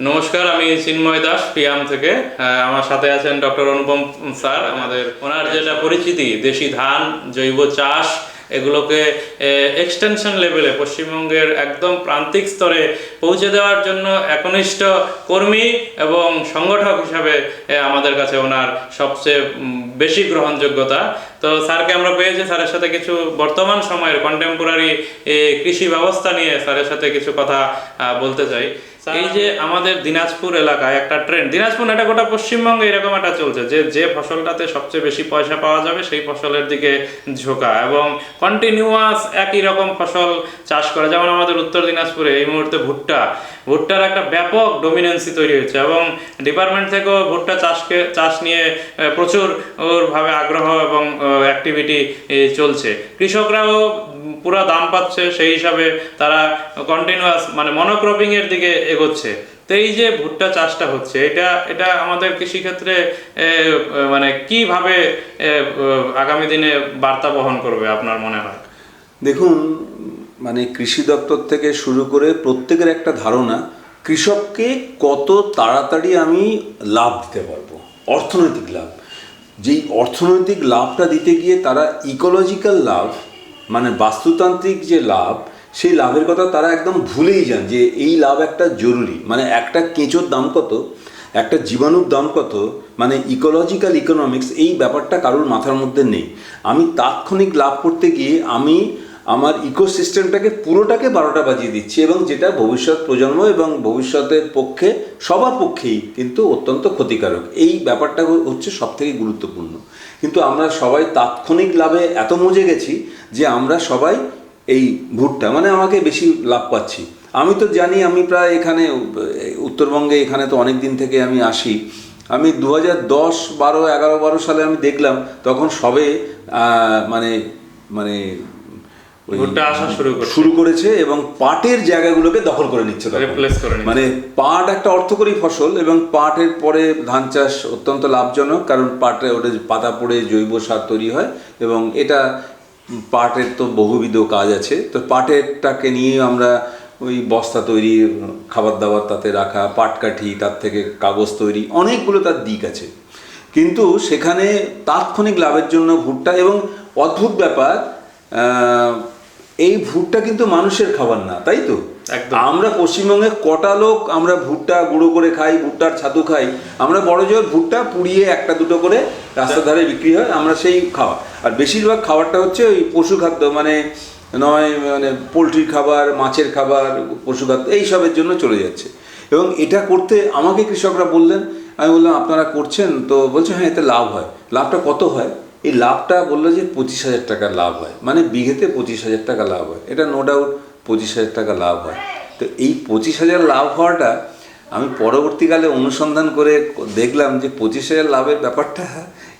নমস্কার, আমি চিন্ময় দাস পিয়াম থেকে। আমার সাথে আছেন ডক্টর অনুপম স্যার, আমাদের ওনার যেটা পরিচিতি, দেশি ধান, জৈব চাষ, এগুলোকে এক্সটেনশন লেভেলে পশ্চিমবঙ্গের একদম প্রান্তিক স্তরে পৌঁছে দেওয়ার জন্য একনিষ্ঠ কর্মী এবং সংগঠক হিসাবে আমাদের কাছে ওনার সবচেয়ে বেশি গ্রহণযোগ্যতা। তো স্যারকে আমরা পেয়েছি স্যারের সাথে কিছু বর্তমান সময়ের কন্টেম্পোরারি কৃষি ব্যবস্থা নিয়ে স্যারের সাথে কিছু কথা বলতে চাই। এই যে আমাদের দিনাজপুর এলাকায় একটা ট্রেন্ড দিনাজপুর এটা গোটা পশ্চিমবঙ্গে এরকম একটা চলছে যে যে ফসলটাতে সবচেয়ে বেশি পয়সা পাওয়া যাবে সেই ফসলের দিকে ঝোঁকা এবং কন্টিনিউয়াস একই রকম ফসল চাষ করা। যেমন আমাদের উত্তর দিনাজপুরে এই মুহূর্তে ভুট্টা, ভুট্টার একটা ব্যাপক ডোমিনেন্সি তৈরি হচ্ছে এবং ডিপার্টমেন্ট থেকেও ভুট্টা চাষকে, চাষ নিয়ে প্রচুর ভাবে আগ্রহ এবং অ্যাক্টিভিটি চলছে। কৃষকরাও পুরো দাম পাচ্ছে, সেই হিসাবে তারা কন্টিনিউয়াস মানে মনোক্রপিং এর দিকে এগোচ্ছে। তো এই যে ভুট্টা চাষটা হচ্ছে, এটা এটা আমাদের কৃষিক্ষেত্রে মানে কীভাবে আগামী দিনে বার্তা বহন করবে আপনার মনে হয়? দেখুন মানে কৃষি দপ্তর থেকে শুরু করে প্রত্যেকের একটা ধারণা, কৃষককে কত তাড়াতাড়ি আমি লাভ দিতে পারব, অর্থনৈতিক লাভ। যেই অর্থনৈতিক লাভটা দিতে গিয়ে তারা ইকোলজিক্যাল লাভ মানে বাস্তুতান্ত্রিক যে লাভ, সেই লাভের কথা তারা একদম ভুলেই যান যে এই লাভ একটা জরুরি। মানে একটা কেঁচোর দাম কত, একটা জীবাণুর দাম কত মানে ইকোলজিক্যাল ইকোনমিক্স এই ব্যাপারটা কারোর মাথার মধ্যে নেই। আমি তাৎক্ষণিক লাভ করতে গিয়ে আমি আমার ইকোসিস্টেমটাকে পুরোটাকে বারোটা বাজিয়ে দিচ্ছি এবং যেটা ভবিষ্যৎ প্রজন্ম এবং ভবিষ্যতের পক্ষে, সবার পক্ষেই কিন্তু অত্যন্ত ক্ষতিকারক। এই ব্যাপারটা হচ্ছে সব থেকে গুরুত্বপূর্ণ। কিন্তু আমরা সবাই তাৎক্ষণিক লাভে এত মজে গেছি যে আমরা সবাই এই ভুট্টা মানে আমাকে বেশি লাভ পাচ্ছি। আমি তো জানি আমি প্রায় এখানে, উত্তরবঙ্গে এখানে তো অনেক দিন থেকে আমি আসি। আমি দু হাজার দশ, বারো, এগারো, বারো সালে আমি দেখলাম তখন সবে মানে মানে শুরু করেছে। এবং পাটের জায়গাগুলোকে দখল করে নিচ্ছে মানে পাট একটা অর্থকরী ফসল এবং পাটের পরে ধান চাষ অত্যন্ত লাভজনক কারণ পাটে ওটা পাতা পড়ে জৈব সার তৈরি হয় এবং এটা পাটের তো বহুবিধ কাজ আছে। তো পাটেরটাকে নিয়ে আমরা ওই বস্তা তৈরি খাবার দাবার তাতে রাখা পাটকাঠি তার থেকে কাগজ তৈরি অনেকগুলো তার দিক আছে। কিন্তু সেখানে তাৎক্ষণিক লাভের জন্য ভুট্টা এবং অদ্ভুত ব্যাপার এই ভুট্টা কিন্তু মানুষের খাবার না তাই তো। আমরা পশ্চিমবঙ্গে কটা লোক আমরা ভুট্টা গুঁড়ো করে খাই ভুট্টার ছাতু খাই আমরা বড় জোর ভুট্টা পুড়িয়ে একটা দুটো করে রাস্তার ধারে বিক্রি হয় আমরা সেই খাওয়া আর বেশিরভাগ খাবারটা হচ্ছে ওই পশু খাদ্য মানে নয় মানে পোলট্রির খাবার মাছের খাবার পশু খাদ্য এইসবের জন্য চলে যাচ্ছে। এবং এটা করতে আমাকে কৃষকরা বললেন আমি বললাম আপনারা করছেন? তো বলছে হ্যাঁ এতে লাভ হয়। লাভটা কত হয়? এই লাভটা বলল যে পঁচিশ হাজার টাকা লাভ হয়। মানে বিঘেতে পঁচিশ হাজার টাকা লাভ হয়। এটা নো ডাউট পঁচিশ হাজার টাকা লাভ হয়। তো এই পঁচিশ হাজার লাভ হওয়াটা আমি পরবর্তীকালে অনুসন্ধান করে দেখলাম যে পঁচিশ হাজার লাভের ব্যাপারটা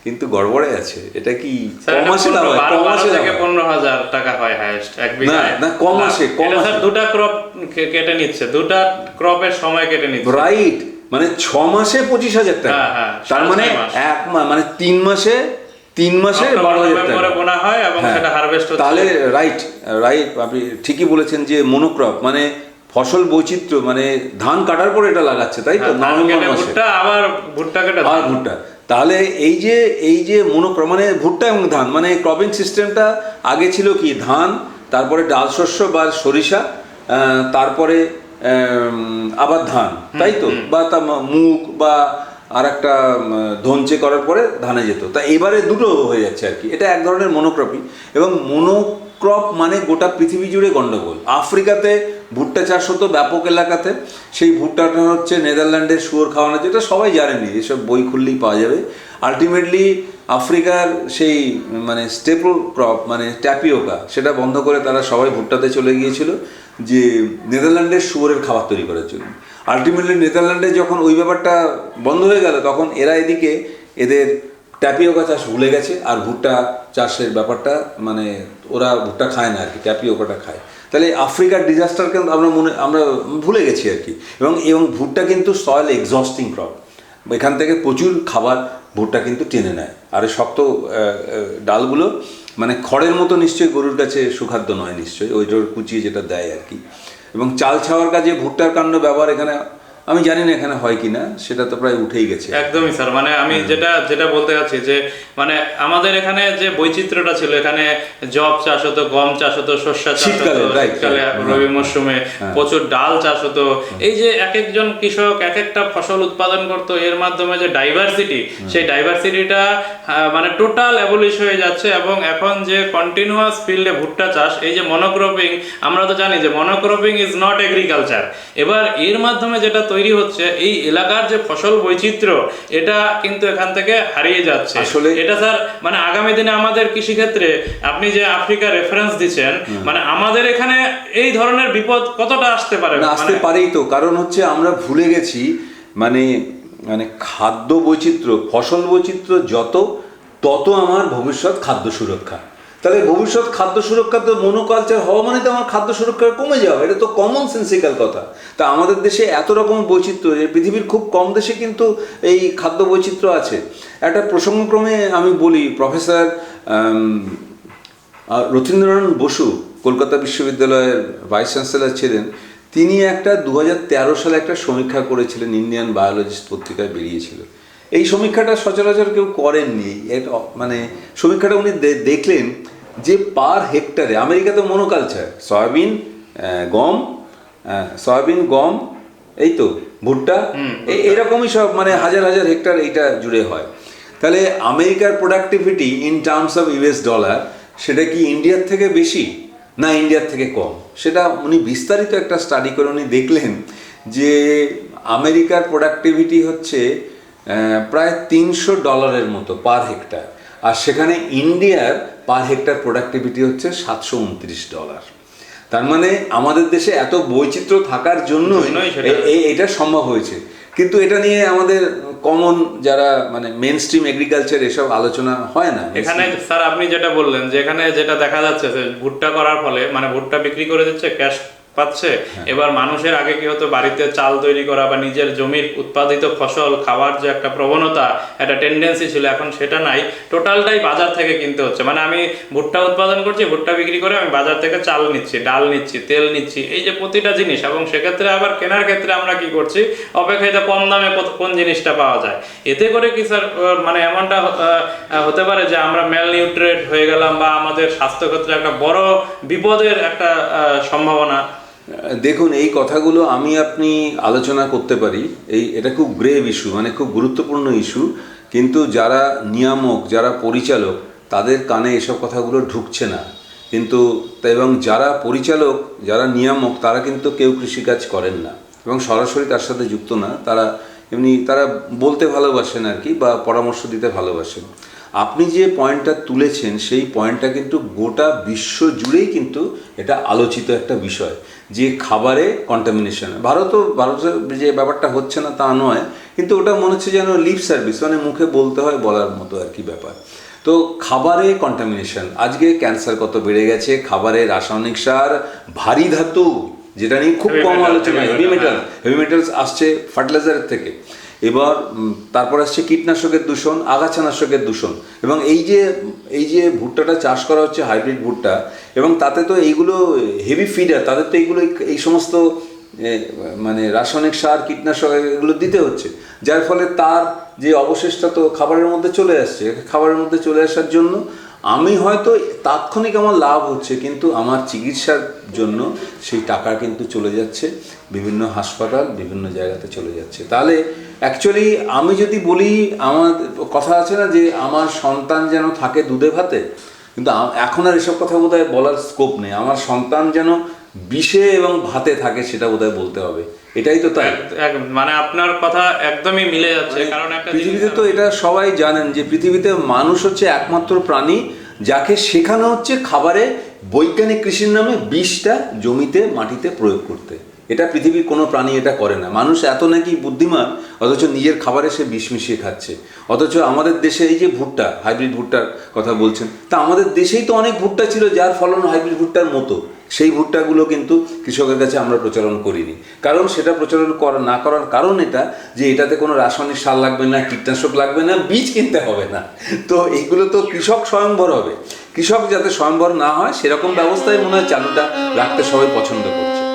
কিন্তু গড়বড়ে আছে। এটা কি স্যার, ক মাসে লাভ হয়? ক বারো- বারো মাসে লাভ থেকে পনেরো হাজার টাকা হয় হাইয়েস্ট এক বিঘায়। না, ক মাসে, ক এটা দুটা ক্রপ কেটে নিচ্ছে। দুটা ক্রপের সময় কেটে নিচ্ছে। রাইট মানে ছ মাসে পঁচিশ হাজার টাকা। হ্যাঁ, হ্যাঁ, তার মানে ছয় মাস। এক মানে তিন মাসে তিন মাসে বারো হাজার টাকা। বোনা হয় এবং। সেটা হারভেস্ট তাহলে রাইট রাইট আপনি ঠিকই বলেছেন যে মনোক্রপ মানে ফসল বৈচিত্র্য মানে ধান কাটার পরে এটা লাগাচ্ছে তাই তো? হ্যাঁ, নভেম্বর মাসে। ভুট্টা আবার ভুট্টা কেটে আর ভুট্টা। তাহলে এই যে এই যে মনোক্রম মানে ভুট্টা এবং ধান মানে ক্রপিং সিস্টেমটা আগে ছিল কি? ধান তারপরে ডাল শস্য বা সরিষা তারপরে আবার ধান তাই তো? বা তা মুগ বা আর একটা ধনচে করার পরে ধানে যেত। তা এবারে দুটো হয়ে যাচ্ছে আর কি। এটা এক ধরনের মনোক্রপি এবং মনোক্রপ মানে গোটা পৃথিবী জুড়ে গন্ডগোল। আফ্রিকাতে ভুট্টা চাষ হতো, ব্যাপক এলাকাতে। সেই ভুট্টাটা হচ্ছে নেদারল্যান্ডের শুয়োর খাওয়ানো, যেটা সবাই জানেনি এসব বই খুললেই পাওয়া যাবে। আলটিমেটলি আফ্রিকার সেই মানে স্টেপল ক্রপ মানে ট্যাপিওকা, সেটা বন্ধ করে তারা সবাই ভুট্টাতে চলে গিয়েছিল। যে নেদারল্যান্ডের শুয়োরের খাবার তৈরি করার জন্য। আলটিমেটলি নেদারল্যান্ডে যখন ওই ব্যাপারটা বন্ধ হয়ে গেল, তখন এরা এদিকে এদের ট্যাপিওকা চাষ ভুলে গেছে আর ভুট্টা চাষের ব্যাপারটা মানে ওরা ভুট্টা খায় না আর কি ট্যাপিওকাটা খায়। তাহলে আফ্রিকার ডিজাস্টারকে আমরা মনে, আমরা ভুলে গেছি আর কি এবং এবং ভুট্টা কিন্তু সয়েল এক্সস্টিং ক্রপ এখান থেকে প্রচুর খাবার ভুট্টা কিন্তু টেনে নেয়। আর শক্ত ডালগুলো মানে খড়ের মতো নিশ্চয়ই গরুর কাছে সুখাদ্য নয় নিশ্চয়ই ওইটার কুচিয়ে যেটা দেয় আর কি। এবং চাল ছাওয়ার কাজে ভুট্টার কাণ্ড ব্যবহার এখানে আমি জানি না এখানে হয় কিনা সেটা তো প্রায় উঠেই গেছে। একদমই স্যার মানে আমি যেটা যেটা বলতে চাচ্ছি যে মানে আমাদের এখানে যে বৈচিত্র্যটা ছিল এখানে জব চাষ হতো গম চাষ হতো শস্য চাষ হতো শীতকালে. রবি মরশুমে প্রচুর ডাল চাষ হতো। এই যে এক একজন কৃষক এক একটা ফসল উৎপাদন করতো এর মাধ্যমে যে ডাইভার্সিটি সেই ডাইভার্সিটিটা মানে টোটাল অ্যাবলিশ হয়ে যাচ্ছে এবং এখন যে কন্টিনিউয়াস ফিল্ডে ভুট্টা চাষ এই যে মনোক্রপিং আমরা তো জানি যে মনোক্রপিং ইজ নট এগ্রিকালচার এবার এর মাধ্যমে যেটা তৈরি হচ্ছে এই এলাকার যে ফসল বৈচিত্র্য এটা কিন্তু এখান থেকে হারিয়ে যাচ্ছে। আসলে- এটা স্যার মানে আগামী দিনে আমাদের কৃষিক্ষেত্রে আপনি যে আফ্রিকা রেফারেন্স দিচ্ছেন মানে আমাদের এখানে এই ধরনের বিপদ কতটা আসতে পারে? আসতে মানে- পারেই তো। কারণ হচ্ছে আমরা ভুলে গেছি মানে মানে খাদ্য বৈচিত্র্য ফসল বৈচিত্র্য যত তত আমার ভবিষ্যৎ খাদ্য সুরক্ষা। তাহলে ভবিষ্যৎ খাদ্য সুরক্ষা তো মনোকালচার হওয়া মানে তো আমার খাদ্য সুরক্ষা কমে যাওয়া, এটা তো কমন সেন্সিক্যাল কথা। তা আমাদের দেশে এত রকম বৈচিত্র্য যে পৃথিবীর খুব কম দেশে কিন্তু এই খাদ্য বৈচিত্র্য আছে। একটা প্রসঙ্গক্রমে আমি বলি প্রফেসর আর রথীন্দ্রনারায়ণ বসু, কলকাতা বিশ্ববিদ্যালয়ের ভাইস চ্যান্সেলর ছিলেন। তিনি একটা দু হাজার তেরো সালে একটা সমীক্ষা করেছিলেন ইন্ডিয়ান বায়োলজিস্ট পত্রিকায় বেরিয়েছিল। এই সমীক্ষাটা সচরাচর কেউ করেননি। মানে সমীক্ষাটা উনি দেখলেন। যে পার হেক্টারে আমেরিকাতে মনোকালচার সয়াবিন গম সয়াবিন গম এই তো ভুট্টা এই এরকমই সব মানে হাজার হাজার হেক্টর এইটা জুড়ে হয়। তাহলে আমেরিকার productivity in terms of US dollar সেটা কি ইন্ডিয়ার থেকে বেশি না ইন্ডিয়ার থেকে কম? সেটা উনি বিস্তারিত একটা স্টাডি করে উনি দেখলেন যে আমেরিকার প্রোডাক্টিভিটি হচ্ছে প্রায় তিনশো ডলারের মতো পার হেক্টার। আর সেখানে ইন্ডিয়ার পার হেক্টার প্রোডাক্টিভিটি হচ্ছে সাতশো উনত্রিশ ডলার। তার মানে আমাদের দেশে এত বৈচিত্র্য থাকার জন্যই এটা সম্ভব হয়েছে। কিন্তু এটা নিয়ে আমাদের কমন যারা মানে মেন স্ট্রিম এগ্রিকালচার এসব আলোচনা হয় না। এখানে স্যার আপনি যেটা বললেন যে এখানে যেটা দেখা যাচ্ছে যে ভুট্টা করার ফলে মানে ভুট্টা বিক্রি করে দিচ্ছে ক্যাশ পাচ্ছে। হ্যাঁ। এবার মানুষের আগে কি হতো? বাড়িতে চাল তৈরি করা বা নিজের জমির উৎপাদিত ফসল খাওয়ার যে একটা প্রবণতা একটা টেন্ডেন্সি ছিল এখন সেটা নাই। টোটালটাই বাজার থেকে কিনতে হচ্ছে। মানে আমি ভুট্টা উৎপাদন করছি ভুট্টা বিক্রি করে আমি বাজার থেকে চাল নিচ্ছি ডাল নিচ্ছি তেল নিচ্ছি এই যে প্রতিটা জিনিস। এবং সেক্ষেত্রে আবার কেনার ক্ষেত্রে আমরা কি করছি? অপেক্ষাকৃত কম দামে কোন জিনিসটা পাওয়া যায়? এতে করে কি স্যার মানে এমনটা হতে পারে যে আমরা ম্যাল নিউট্রেট হয়ে গেলাম বা আমাদের স্বাস্থ্য ক্ষেত্রে একটা বড় বিপদের একটা সম্ভাবনা দেখুন, এই কথাগুলো আমি আপনি আলোচনা করতে পারি। এই, এটা খুব গ্রেভ ইস্যু মানে খুব গুরুত্বপূর্ণ ইস্যু কিন্তু যারা নিয়ামক, যারা পরিচালক, তাদের কানে এসব কথাগুলো ঢুকছে না। কিন্তু এবং যারা পরিচালক, যারা নিয়ামক, তারা কিন্তু কেউ কৃষিকাজ করেন না। এবং সরাসরি তার সাথে যুক্ত না। তারা এমনি, তারা বলতে ভালোবাসেন আর কি, বা পরামর্শ দিতে ভালোবাসেন। আপনি যে পয়েন্টটা তুলেছেন সেই পয়েন্টটা কিন্তু গোটা বিশ্ব জুড়েই কিন্তু এটা আলোচিত একটা বিষয় যে খাবারে কন্টামিনেশন ভারতও ভারতে যে ব্যাপারটা হচ্ছে না তা নয় কিন্তু ওটা মনে হচ্ছে যেন লিপ সার্ভিস মানে মুখে বলতে হয় বলার মতো আর কি ব্যাপার। তো খাবারে কন্টামিনেশন আজকে ক্যান্সার কত বেড়ে গেছে খাবারে রাসায়নিক সার ভারী ধাতু যেটা নিয়ে খুব কম আলোচনা হেভি মেটাল হেভি মেটালস আসছে ফার্টিলাইজারের থেকে। এবার তারপর আসছে কীটনাশকের দূষণ, আগাছানাশকের দূষণ। এবং এই যে এই যে ভুট্টাটা চাষ করা হচ্ছে, হাইব্রিড ভুট্টা, এবং তাতে তো এইগুলো হেভি ফিডার তাদের তো এইগুলো এই- সমস্ত মানে রাসায়নিক সার, কীটনাশক এগুলো দিতে হচ্ছে। যার ফলে তার যে অবশেষটা তো খাবারের মধ্যে চলে আসছে, খাবারের মধ্যে চলে আসার জন্য আমি হয়তো তাৎক্ষণিক আমার লাভ হচ্ছে, কিন্তু আমার চিকিৎসার জন্য সেই টাকা কিন্তু চলে যাচ্ছে, বিভিন্ন হাসপাতাল, বিভিন্ন জায়গাতে চলে যাচ্ছে। তাহলে অ্যাকচুয়ালি আমি যদি বলি, আমার কথা আছে না যে আমার সন্তান যেন থাকে দুধে ভাতে, কিন্তু এখন আর এসব কথা বোধহয় বলার স্কোপ নেই। আমার সন্তান যেন বিষে এবং ভাতে থাকে সেটা বোধহয় বলতে হবে। এটাই তো তাই। মানে আপনার কথা একদমই মিলে যাচ্ছে কারণ একটা পৃথিবীতে তো এটা সবাই জানেন যে পৃথিবীতে মানুষ হচ্ছে একমাত্র প্রাণী যাকে শেখানো হচ্ছে খাবারে বৈজ্ঞানিক কৃষির নামে বিষটা জমিতে মাটিতে প্রয়োগ করতে। এটা পৃথিবীর কোনো প্রাণী এটা করে না। মানুষ এত নাকি বুদ্ধিমান, অথচ নিজের খাবারে সে বিষ মিশিয়ে খাচ্ছে। অথচ আমাদের দেশে এই যে ভুট্টা, হাইব্রিড ভুট্টার কথা বলছেন, তা আমাদের দেশেই তো অনেক ভুট্টা ছিল, যার ফলন হাইব্রিড ভুট্টার মতো। সেই ভুট্টাগুলো কিন্তু কৃষকের কাছে আমরা প্রচলন করিনি। কারণ সেটা প্রচলন করা, না করার কারণ এটা যে এটাতে কোনো রাসায়নিক সার লাগবে না, কীটনাশক লাগবে না, বীজ কিনতে হবে না। তো এইগুলো তো কৃষক স্বয়ংবর হবে। কৃষক যাতে স্বয়ংবর না হয়, সেরকম ব্যবস্থায় মনে হয় চালুটা রাখতে সবাই পছন্দ করছে।